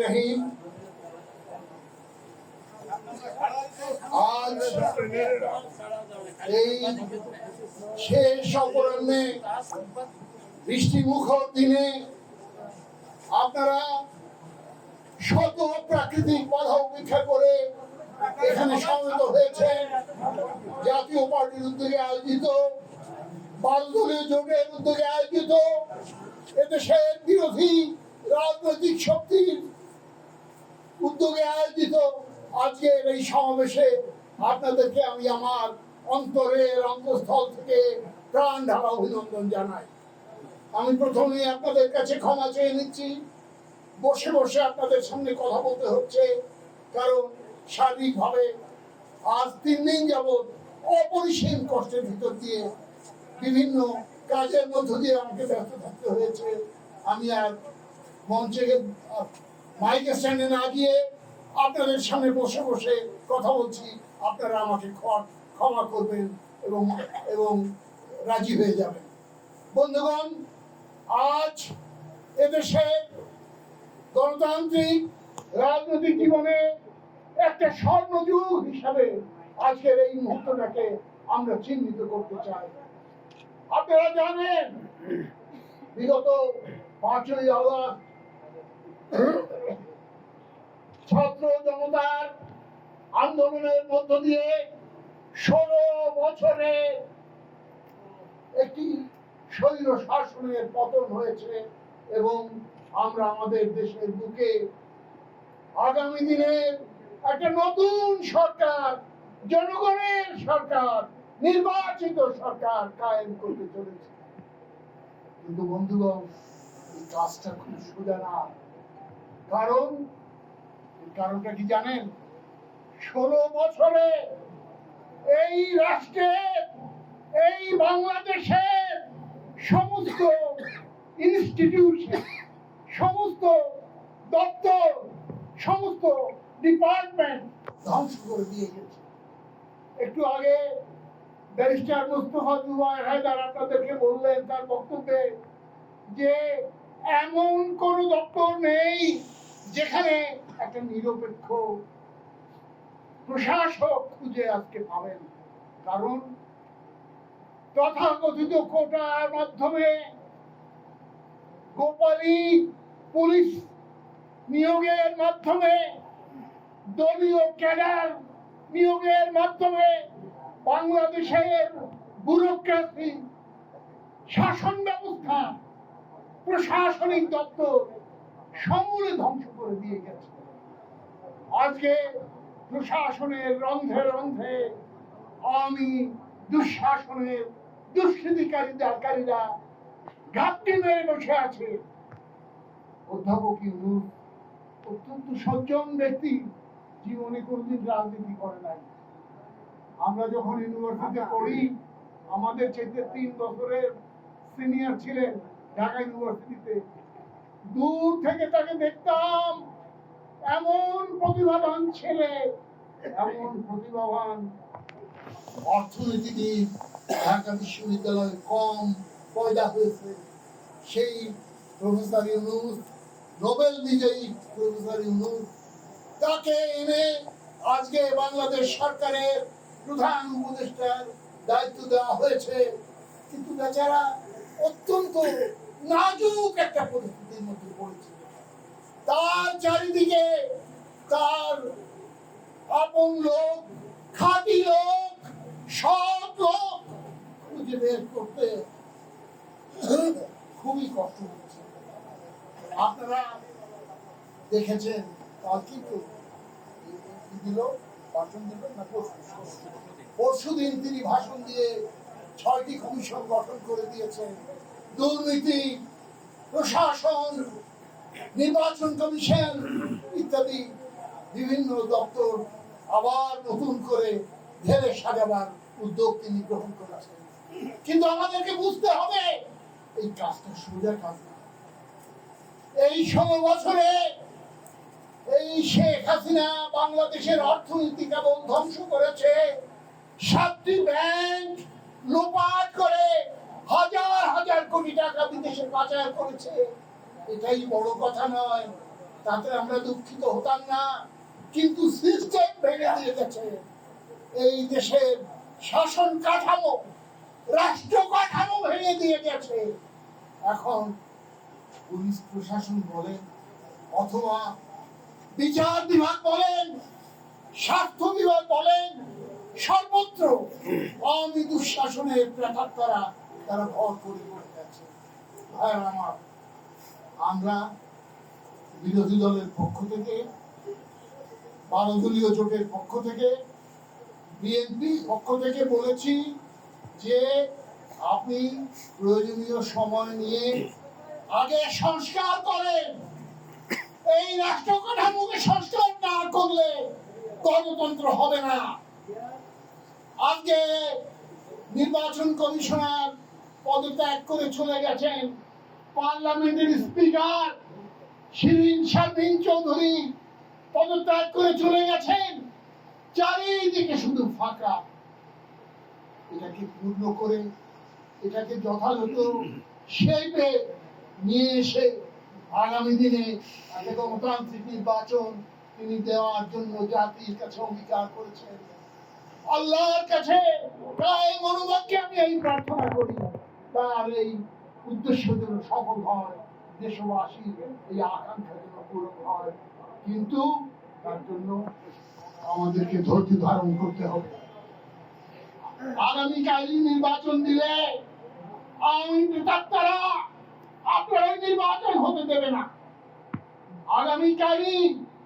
রহিম আজ এই শেষ অপরাহ্নে বৃষ্টি মুখর দিনে আপনারা শত প্রাকৃতিক বাধা উপেক্ষা করে এখানে সমবেত হয়েছে। জাতীয় পার্টির উদ্যোগে আয়োজিত, বালদলীয় জোটের উদ্যোগে আয়োজিত, এদেশের বিরোধী রাজনৈতিক শক্তির উদ্যোগে আয়োজিত আজকের এই সমাবেশে আপনাদেরকে আমি আমার অন্তরের অন্তঃস্থল থেকে প্রাণ ঢালা অভিনন্দন জানাই। আমি প্রথমে আপনাদের কাছে ক্ষমা চেয়ে নিচ্ছি। বসে বসে আপনাদের সামনে কথা বলতে হচ্ছে, কারণ শারীরিকভাবে আজ তিন দিন যাবৎ অপরিসীম কষ্টের ভিতর দিয়ে বিভিন্ন কাজের মধ্য দিয়ে আমাকে ব্যস্ত থাকতে হয়েছে। আমি আর মঞ্চে আহ, মাইকের স্ট্যান্ডে না গিয়ে আপনাদের সামনে বসে বসে কথা বলছি আপনারা আমাকে ক্ষমা- করবেন এবং এবং রাজি হয়ে যাবেন। বন্ধুগণ আজ এদেশের গণতান্ত্রিক রাজনৈতিক জীবনে একটা স্বর্ণযুগ হিসাবে আজকের এই মুহূর্তটাকে আমরা চিহ্নিত করতে চাই। আপনারা জানেন বিগত পাঁচই আগস্ট ছাত্র জনতার আন্দোলনের মধ্য দিয়ে ষোলো বছরে একটি শৈল শাসনের পতন হয়েছে এবং আমরা আমাদের দেশের বুকে আগামী দিনে একটা নতুন সরকার, জনগণের সরকার, নির্বাচিত সরকার কায়েম করতে চলেছে। কিন্তু বন্ধুগণ কাজটা খুব সোজা না। কারণ কারণটা কি জানেন? ষোলো বছরে এই রাষ্ট্রের এই বাংলাদেশের সমস্ত ইনস্টিটিউশন সমস্ত দপ্তর, সমস্ত ডিপার্টমেন্ট ধ্বংস করে দিয়ে গেছে। একটু আগে ব্যারিস্টার মুস্তফা জুবাই হায়দার আপনাদেরকে বললেন তার বক্তব্যে যে এমন কোন দপ্তর নেই যেখানে একটা নিরপেক্ষ প্রশাসক খুঁজে আজকে পাবেন। কারণ তথাকথিত কোটার মাধ্যমে গোপালী পুলিশ নিয়োগের মাধ্যমে, দলীয় ক্যাডার নিয়োগের মাধ্যমে বাংলাদেশের ব্যুরোক্রেসি, শাসন ব্যবস্থা, প্রশাসনিক দপ্তর সমূলে ধ্বংস করে দিয়ে গেছে। আজকে প্রশাসনের রন্ধ্রে রন্ধ্রে আওয়ামী দুঃশাসনের দুষ্কৃতিকারীরা ঘাপটি মেরে বসে আছে। অধ্যাপক অত্যন্ত সজ্জন ব্যক্তি, জীবনে কোনদিন রাজনীতি করে নাই। আমরা যখন ইউনিভার্সিটিতে পড়ি, আমাদের চাইতে তিন বছরের সিনিয়র ছিলেন ঢাকা ইউনিভার্সিটিতে। দূর থেকে তাকে দেখতাম। এমন প্রতিভাবান ছেলে, এমন প্রতিভাবান। অর্থনীতিবিদ, ঢাকা বিশ্ববিদ্যালয়ে কম পয়দা হয়েছে। সেই প্রফেসর ইউনুস, নোবেল বিজয়ী প্রফেসর ইউনুস, তাকে এনে আজকে বাংলাদেশ সরকারের প্রধান উপদেষ্টার দায়িত্ব দেওয়া হয়েছে। কিন্তু বেচারা অত্যন্ত নাজুক একটা পরিস্থিতির মধ্যে পড়েছে। তার চারিদিকে তার আপন লোক, খাঁটি লোক, সৎ লোক খুঁজে বের করতে খুবই কষ্ট হচ্ছে আপনারা দেখেছেন তার কিন্তু দিল? ভাষণ দিল না পরশু? দিন তিনি ভাষণ দিয়ে ছয়টি কমিশন গঠন করে দিয়েছেন। দুর্নীতি, প্রশাসন, নির্বাচন কমিশন ইত্যাদি বিভিন্ন দপ্তর আবার নতুন করে ঢেলে সাজাবার উদ্যোগ তিনি গ্রহণ করেছেন। কিন্তু আমাদেরকে বুঝতে হবে, এই কাজটা সোজা কাজ না। এই ষোলো বছরে এই শেখ হাসিনা বাংলাদেশের অর্থনীতি কেবল ধ্বংস করেছে, সাতটি ব্যাংক হাজার কোটি টাকা বিদেশে পাচার করেছে। এটাই বড় কথা নয়। তাতে আমরা দুঃখিত হতাম না। কিন্তু সিস্টেম ভেঙে দিয়ে গেছে। এই দেশের শাসন কাঠামো, রাষ্ট্র কাঠামো ভেঙে দিয়ে গেছে। এখন পুলিশ প্রশাসন বলেন অথবা বিচার বিভাগ বলেন, স্বাস্থ্য বিভাগ বলেন, সর্বত্র আওয়ামী দুঃশাসনের প্রেতাত্মারা তারা ভর করে পড়ে গেছে ভাইয়ের আমার আমরা বিরোধী দলের পক্ষ থেকে বারো দলীয় জোটের পক্ষ থেকে, বিএনপি পক্ষ থেকে বলেছি যে আপনি প্রয়োজনীয় সময় নিয়ে আগে সংস্কার করেন। এই রাষ্ট্র কাঠামোকে সংস্কার না করলে গণতন্ত্র হবে না। আজকে নির্বাচন কমিশনার পদত্যাগ করে চলে গেছেন পার্লামেন্টের স্পিকার শিরিন শারমিন চৌধুরী পদত্যাগ করে চলে গেছেন। চারিদিকে শুধু ফাঁকা। এটাকে পূর্ণ করে, এটাকে যথাযথ শেপে নিয়ে এসে আগামী দিনে একটা গণতান্ত্রিক নির্বাচন তিনি দেওয়ার জন্য জাতির কাছে অঙ্গীকার করেছেন। আল্লাহর কাছে প্রায় মনোবাক্যে আমি এই প্রার্থনা করি। তার এই উদ্দেশ্য যেন সফল হয় দেশবাসীর এই আকাঙ্ক্ষা যেন পূরণ হয়। কিন্তু তার জন্য আমাদেরকে ধৈর্য ধারণ করতে হবে। আগামীকালই নির্বাচন দিলে আপনারা নির্বাচন হতে দেবে না। আগামীকালই